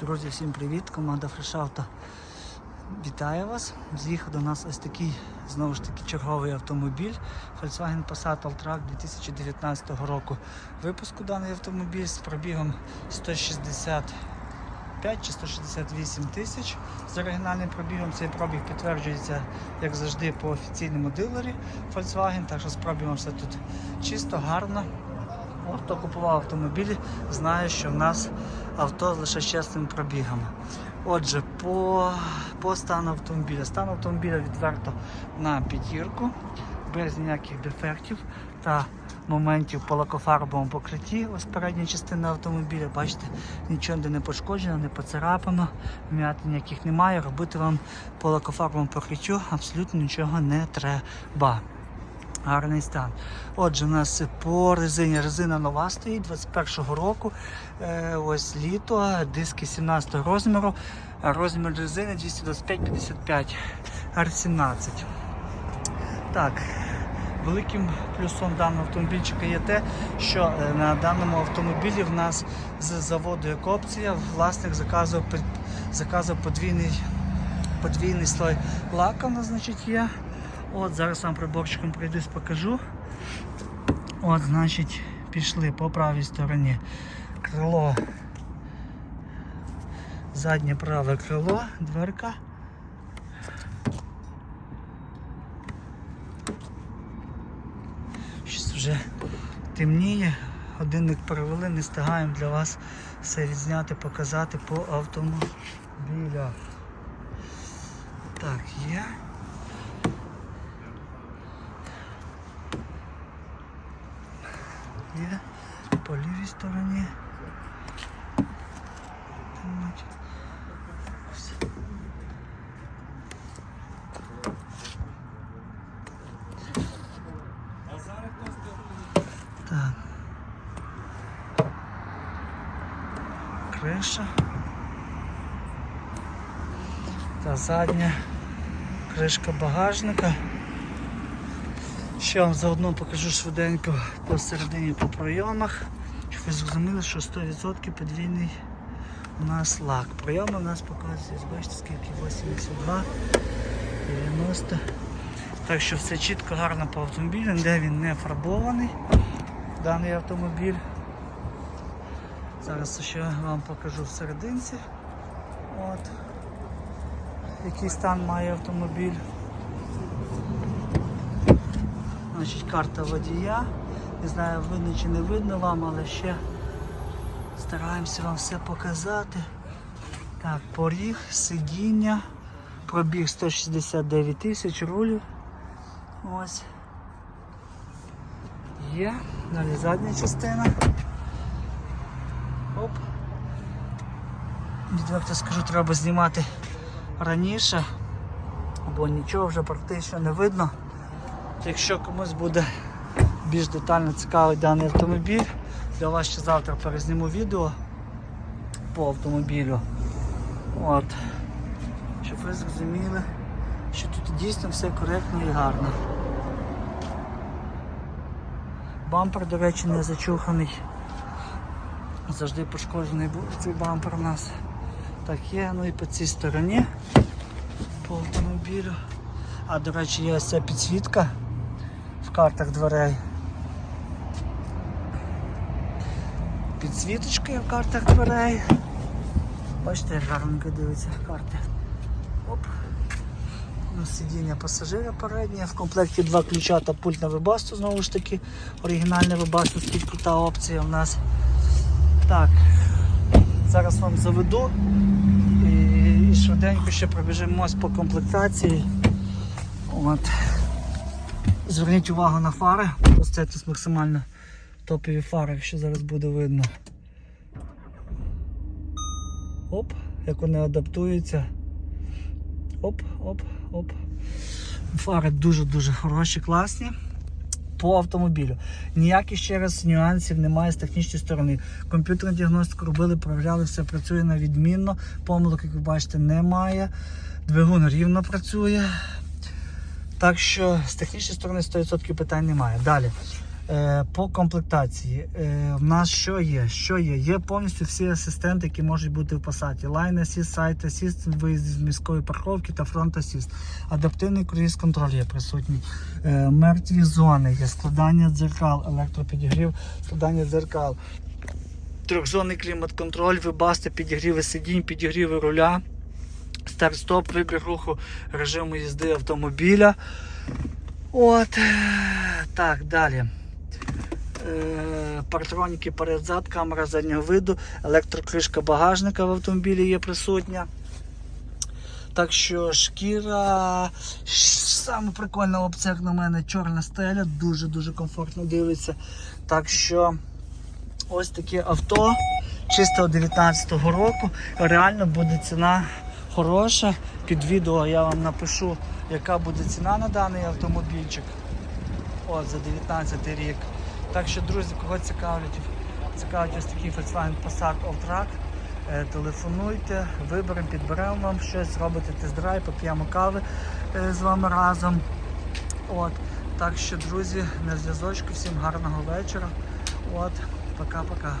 Друзі, всім привіт! Команда Фрешауто вітає вас. З'їхав до нас ось такий знову ж таки черговий автомобіль Volkswagen Passat Alltrack 2019 року. Випуску даний автомобіль з пробігом 165 чи 168 тисяч. З оригінальним пробігом цей пробіг підтверджується, як завжди, по офіційному дилері Volkswagen. Так що з пробігом все тут чисто, гарно. Ну, Хто купував автомобілі, знає, що в нас авто з лише чесним пробігом. Отже, по, по стану автомобіля. Стан автомобіля відверто на п'ятірку, без ніяких дефектів та моментів по лакофарбовому покритті. Ось передня частина автомобіля, бачите, нічого не пошкоджено, не поцарапано, вм'ятин ніяких немає. Робити вам по лакофарбовому покриттю абсолютно нічого не треба. Гарний стан. Отже, у нас по резині резина нова стоїть 21-го року. Е, ось літо, диски 17 го розміру. Розмір резини 225-55 R17. Так, великим плюсом даного автомобільчика є те, що е, на даному автомобілі в нас з заводу як опція власник заказував, заказував подвійний, подвійний слой лака, значить, є. От зараз вам приборчиком пройдусь, покажу. От, значить, пішли по правій стороні. Крило. Заднє праве крило, дверка. Щось вже темніє. Годинник перевели, не встигаємо для вас все відзняти, показати по автомобілях. Так, є. Є по лівій стороні. Так. Криша. Та задня кришка багажника. Ще вам заодно покажу швиденько посередині по пройомах. Щоб ви зрозуміли, що 100% подвійний у нас лак. Пройоми у нас показують, бачите, скільки 82, 90. Так що все чітко, гарно по автомобілю, де він не фарбований, даний автомобіль. Зараз ще вам покажу всерединці. От. Який стан має автомобіль. Значить, карта водія. Не знаю, видно чи не видно вам, але ще стараємося вам все показати. Так, поріг, сидіння, пробіг 169 тисяч рулів. Ось. Є. Далі задня частина. Оп. Відверто скажу, треба знімати раніше, бо нічого вже практично не видно. Якщо комусь буде більш детально цікавий даний автомобіль, для вас ще завтра перезніму відео по автомобілю. От. Щоб ви зрозуміли, що тут дійсно все коректно і гарно. Бампер, до речі, не зачуханий. Завжди пошкоджений був цей бампер у нас. Так є, ну і по цій стороні по автомобілю. А до речі, є ось ця підсвітка в картах дверей. Підсвіточка є в картах дверей. Бачите, як гарненько дивиться карти. Оп. Ну, сидіння пасажира переднє. В комплекті два ключа та пульт на вебасту, знову ж таки. Оригінальне вебасту, тут крута опція у нас. Так, зараз вам заведу і, і швиденько ще пробіжимось по комплектації. От. Зверніть увагу на фари. Ось це тут максимально топові фари, якщо зараз буде видно. Оп, як вони адаптуються. Оп, оп, оп. Фари дуже-дуже хороші, класні. По автомобілю. Ніяких ще раз нюансів немає з технічної сторони. Комп'ютерну діагностику робили, перевіряли, все працює на відмінно. Помилок, як ви бачите, немає. Двигун рівно працює. Так що з технічної сторони 100% питань немає. Далі. Е, По комплектації е, в нас що є? Що є? Є повністю всі асистенти, які можуть бути в посаді. Line Assist, Site Assist, виїзд з міської парковки та Front Assist. Адаптивний круїз контроль є присутній. Е, Мертві зони, є складання дзеркал, електропідігрів, складання дзеркал. Трьохзонний клімат-контроль, вибасти, підігріви сидінь, підігріви руля, старт-стоп, вибір руху режиму їзди автомобіля. От так, далі. Е, Партроніки перед-зад, камера заднього виду, електрокришка багажника в автомобілі є присутня. Так що шкіра. Саме прикольна опція, на мене, чорна стеля, дуже-дуже комфортно дивиться. Так що ось таке авто чисто 19-го року. Реально буде ціна хороша. Під відео я вам напишу, яка буде ціна на даний автомобільчик. От за 19 рік. Так що, друзі, кого цікавлять, цікавить ось такий Volkswagen Passat Alltrack, е, телефонуйте, виберемо, підберемо вам щось, зробите тест-драйв, поп'ємо кави е, з вами разом. От. Так що, друзі, на зв'язочку, всім гарного вечора. От, пока-пока.